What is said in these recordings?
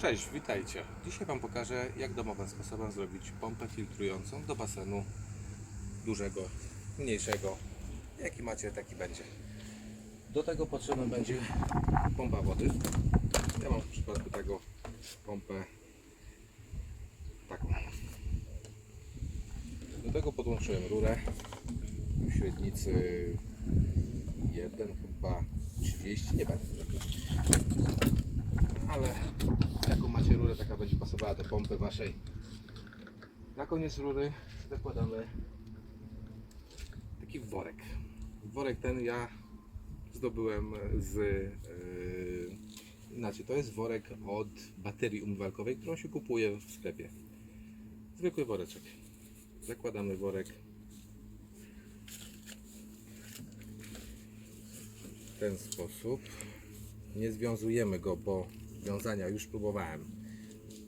Cześć, witajcie. Dzisiaj Wam pokażę, jak domowym sposobem zrobić pompę filtrującą do basenu dużego, mniejszego. Jaki macie, taki będzie. Do tego potrzebna będzie pompa wody. Ja mam w przypadku tego pompę taką. Do tego podłączyłem rurę w średnicy 1 chyba 30, nie będę ale macie rurę, taka będzie pasowała do pompy waszej. Na koniec rury zakładamy taki worek. Worek ten ja zdobyłem z. Yy, inaczej, to jest worek od baterii umywalkowej, którą się kupuje w sklepie. Zwykły woreczek. Zakładamy worek. W ten sposób. Nie związujemy go, bo wiązania już próbowałem.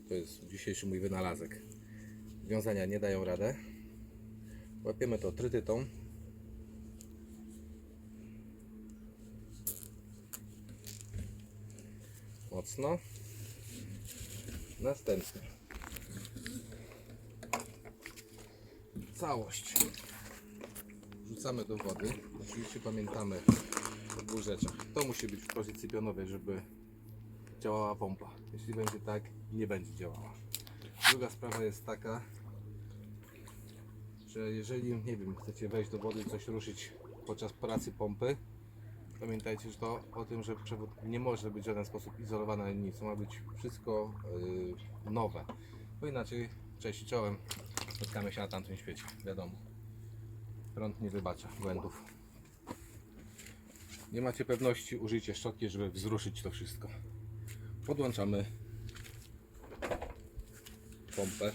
To jest dzisiejszy mój wynalazek. Wiązania nie dają radę. Łapiemy to trytytą. Mocno. Następnie. Całość. Wrzucamy do wody. Oczywiście pamiętamy o dwóch rzeczach. To musi być w pozycji pionowej, żeby działała pompa. Jeśli będzie tak, nie będzie działała. Druga sprawa jest taka, że jeżeli, nie wiem, chcecie wejść do wody i coś ruszyć podczas pracy pompy, pamiętajcie że to o tym, że przewód nie może być w żaden sposób izolowany nic. Ma być wszystko yy, nowe. Bo inaczej, cześć i czołem, spotkamy się na tamtym świecie, wiadomo. Prąd nie wybacza błędów. Nie macie pewności, użyjcie szczotki, żeby wzruszyć to wszystko podłączamy pompę.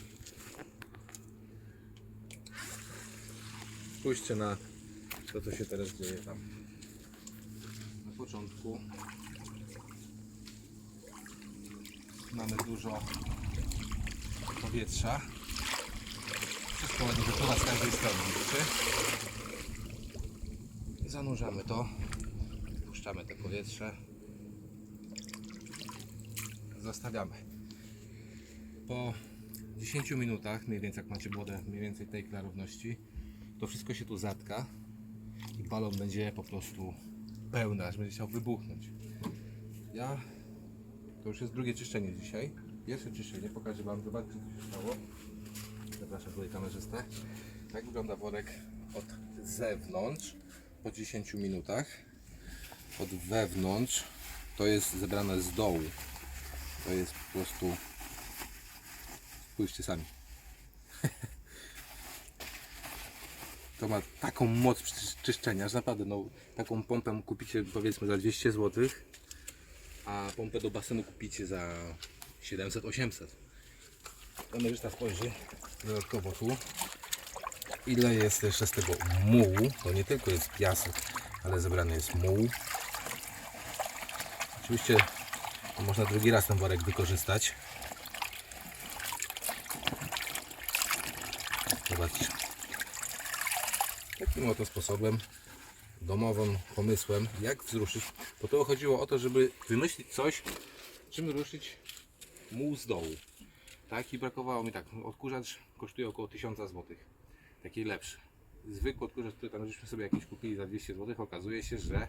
Spójrzcie na to, co się teraz dzieje tam. Na początku mamy dużo powietrza. Wszystko ładnie wypływa z każdej strony? Zanurzamy to. Puszczamy to powietrze zostawiamy. Po 10 minutach, mniej więcej jak macie wodę mniej więcej tej klarowności, to wszystko się tu zatka i balon będzie po prostu pełny, aż będzie chciał wybuchnąć. Ja, to już jest drugie czyszczenie dzisiaj. Pierwsze czyszczenie, pokażę Wam, zobaczcie co się stało. Zapraszam tutaj kamerzystę. Tak wygląda worek od zewnątrz po 10 minutach. Od wewnątrz to jest zebrane z dołu. To jest po prostu. Spójrzcie sami. To ma taką moc czysz- czyszczenia, że naprawdę no, taką pompę kupicie powiedzmy za 200 zł, a pompę do basenu kupicie za 700-800. Kamerzysta spojrzy dodatkowo tu, ile jest jeszcze z tego mułu. To nie tylko jest piasek, ale zebrany jest muł. Oczywiście można drugi raz ten worek wykorzystać. Zobaczcie. Takim oto sposobem, domowym pomysłem, jak wzruszyć. Bo to chodziło o to, żeby wymyślić coś, czym ruszyć muł z dołu. Tak i brakowało mi tak. Odkurzacz kosztuje około 1000 zł. Taki lepszy. Zwykły odkurzacz, który tam żeśmy sobie jakiś kupili za 200 zł, okazuje się, że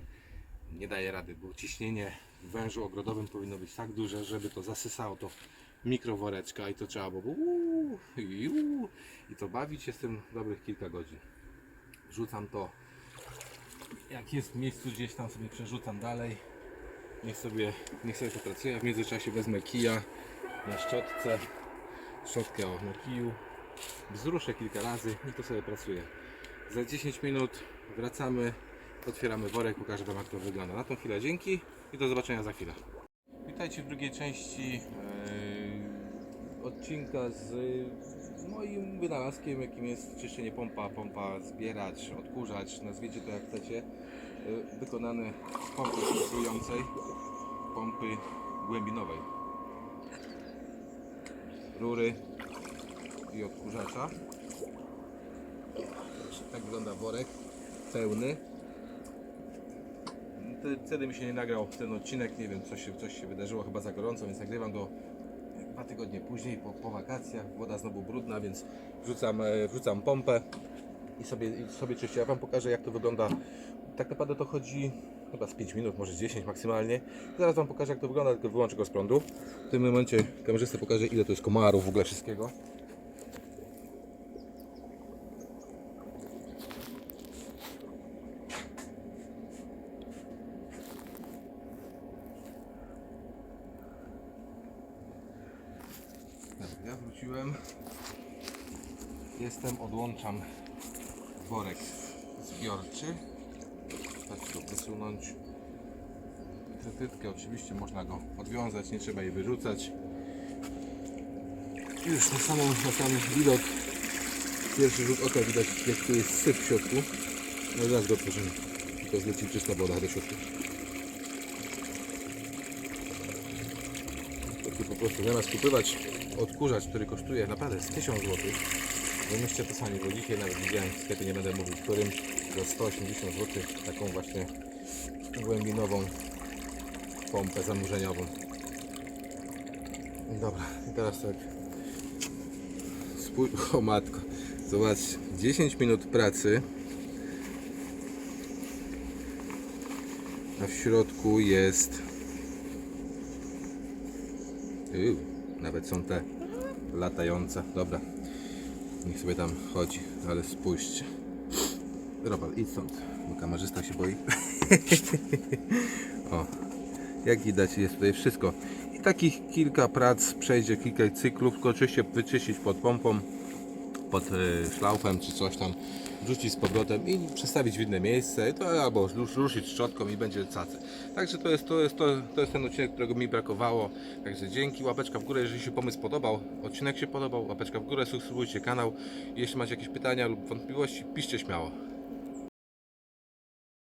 nie daje rady, bo ciśnienie w wężu ogrodowym powinno być tak duże, żeby to zasysało to mikroworeczka i to trzeba było i to bawić się z tym dobrych kilka godzin. Rzucam to, jak jest w miejscu gdzieś tam sobie przerzucam dalej. Niech sobie, niech sobie to pracuje. W międzyczasie wezmę kija na szczotce, szczotkę o, na kiju, wzruszę kilka razy i to sobie pracuje. Za 10 minut wracamy, otwieramy worek, pokażę Wam jak to wygląda. Na tą chwilę dzięki i do zobaczenia za chwilę. Witajcie w drugiej części yy, odcinka z moim wynalazkiem, jakim jest czyszczenie pompa, pompa zbieracz, odkurzacz, nazwijcie to jak chcecie. Yy, wykonany z pompy filtrującej, pompy głębinowej. Rury i odkurzacza. Tak wygląda worek pełny. Wtedy- mi się nie nagrał ten odcinek, nie wiem, coś się, coś się wydarzyło chyba za gorąco, więc nagrywam go dwa tygodnie później, po, po wakacjach, woda znowu brudna, więc wrzucam, e, wrzucam pompę i sobie, i sobie czyszczę. Ja Wam pokażę jak to wygląda. Tak naprawdę to chodzi chyba z 5 minut, może z 10 maksymalnie. Zaraz Wam pokażę jak to wygląda, tylko wyłączę go z prądu. W tym momencie kamerzysta pokaże ile to jest komarów w ogóle wszystkiego. Ja wróciłem. Jestem, odłączam worek zbiorczy. Tak to wysunąć. Trytytkę oczywiście można go odwiązać, nie trzeba jej wyrzucać. Już na samą, na sam widok, pierwszy rzut oka widać jak tu jest syf w środku. No i zaraz go otworzymy. Tylko zleci czysta woda do środka. To tu po prostu zamiast kupować odkurzacz, który kosztuje naprawdę z 1000 zł, wymyślcie to sami, bo dzisiaj nawet widziałem w sklepie, nie będę mówił którym, za 180 zł taką właśnie głębinową pompę zanurzeniową. Dobra, i teraz tak. Spój... O matko, zobacz, 10 minut pracy. A w środku jest. Nawet są te latające. Dobra, niech sobie tam chodzi, ale spójrzcie. Robal, idź stąd, bo kamerzysta się boi. o, jak widać jest tutaj wszystko. I takich kilka prac przejdzie, kilka cyklów, tylko oczywiście wyczyścić pod pompą, pod e, szlaufem czy coś tam, wrzucić z powrotem i przestawić w inne miejsce, to albo rusz- ruszyć szczotką i będzie cacy. Także to jest, to, jest, to, to jest ten odcinek, którego mi brakowało. Także dzięki, łapeczka w górę, jeżeli się pomysł podobał, odcinek się podobał, łapeczka w górę, subskrybujcie kanał. Jeśli macie jakieś pytania lub wątpliwości, piszcie śmiało.